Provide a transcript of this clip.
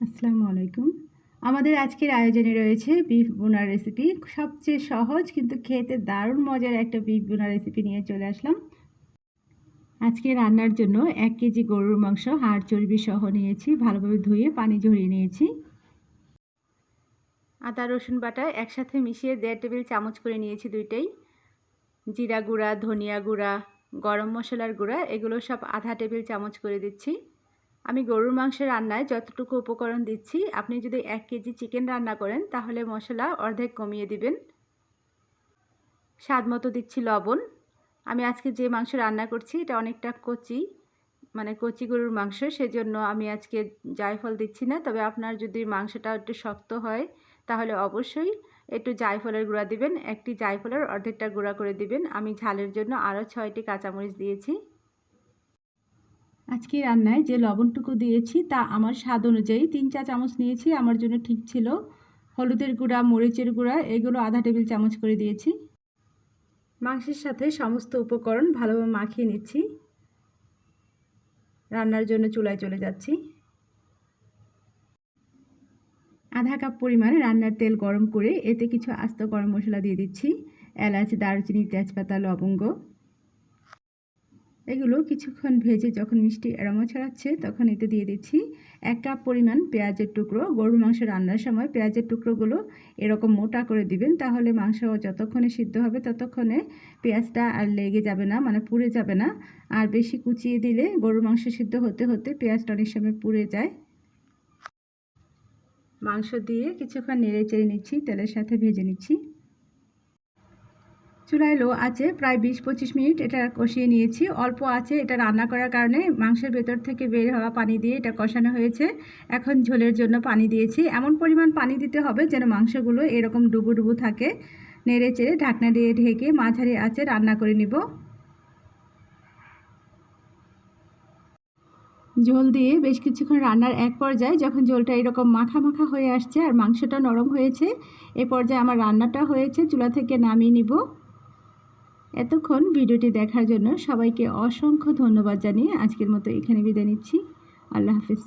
আসসালামু আলাইকুম। আমাদের আজকের আয়োজনে রয়েছে বিফ বোনার রেসিপি সবচেয়ে সহজ কিন্তু খেতে দারুণ মজার একটা বিফ বোনার রেসিপি নিয়ে চলে আসলাম। আজকে রান্নার জন্য এক কেজি গরুর মাংস, হাড় চর্বি সহ নিয়েছি। ভালোভাবে ধুয়ে পানি ঝরিয়ে নিয়েছি। আদা, রসুন বাটা একসাথে মিশিয়ে দেড় টেবিল চামচ করে নিয়েছি দুইটাই। জিরা গুঁড়া, ধনিয়া গুঁড়া, গরম মশলার গুঁড়া, এগুলো সব আধা টেবিল চামচ করে দিচ্ছি। আমি গরুর মাংসের রান্নায় যতটুকু উপকরণ দিচ্ছি, আপনি যদি এক কেজি চিকেন রান্না করেন, তাহলে মশলা অর্ধেক কমিয়ে দিবেন। স্বাদ মতো দিচ্ছি লবণ। আমি আজকে যে মাংস রান্না করছি, এটা অনেকটা কচি মানে কচি গরুর মাংস, সেজন্য আমি আজকে জায়ফল দিচ্ছি না। তবে আপনার যদি মাংসটা একটু শক্ত হয়, তাহলে অবশ্যই একটু জায়ফলের গুঁড়া দিবেন। একটি জায়ফলের অর্ধেকটা গুঁড়া করে দিবেন। আমি ঝালের জন্য আরও ছয়টি কাঁচামরিচ দিয়েছি। আজকে রান্নায় যে লবণটুকু দিয়েছি তা আমার স্বাদ অনুযায়ী তিন চা চামচ নিয়েছি, আমার জন্য ঠিক ছিল। হলুদের গুঁড়া, মরিচের গুঁড়া, এগুলো আধা টেবিল চামচ করে দিয়েছি। মাংসের সাথে সমস্ত উপকরণ ভালোভাবে মাখিয়ে নিচ্ছি। রান্নার জন্য চুলায় চলে যাচ্ছি। আধা কাপ পরিমাণে রান্নার তেল গরম করে এতে কিছু আস্ত গরম মশলা দিয়ে দিচ্ছি। এলাচ, দারচিনি, তেজপাতা, লবঙ্গ। এগুলো কিছুক্ষণ ভেজে যখন মিষ্টি এরমা ছড়াচ্ছে, তখন এতে দিয়ে দিচ্ছি এক কাপ পরিমাণ পেঁয়াজের টুকরো। গরুর মাংস রান্নার সময় পেঁয়াজের টুকরোগুলো এরকম মোটা করে দিবেন, তাহলে মাংস যতক্ষণে সিদ্ধ হবে ততক্ষণে পেঁয়াজটা আর লেগে যাবে না মানে পুড়ে যাবে না। আর বেশি কুচিয়ে দিলে গরুর মাংস সিদ্ধ হতে হতে পেঁয়াজটা অনেক সময় পুড়ে যায়। মাংস দিয়ে কিছুক্ষণ নেড়ে চেড়ে নিচ্ছি, তেলের সাথে ভেজে নিচ্ছি। চুলায় লো আছে, প্রায় বিশ পঁচিশ মিনিট এটা কষিয়ে নিয়েছি। অল্প আছে, এটা রান্না করার কারণে মাংসের ভেতর থেকে বের হওয়া পানি দিয়ে এটা কষানো হয়েছে। এখন ঝোলের জন্য পানি দিয়েছি। এমন পরিমাণ পানি দিতে হবে যেন মাংসগুলো এরকম ডুবু ডুবু থাকে। নেড়ে চেড়ে ঢাকনা দিয়ে ঢেকে মাঝারি আছে রান্না করে নিব। ঝোল দিয়ে বেশ কিছুক্ষণ রান্নার এক পর্যায়ে যখন ঝোলটা এরকম মাখা মাখা হয়ে আসছে আর মাংসটা নরম হয়েছে, এ পর্যায়ে আমার রান্নাটা হয়েছে। চুলা থেকে নামিয়ে নিব। এতক্ষণ ভিডিওটি দেখার জন্য সবাইকে অসংখ্য ধন্যবাদ জানিয়ে আজকের মতো এখানে বিদায় নিচ্ছি। আল্লাহ হাফিজ।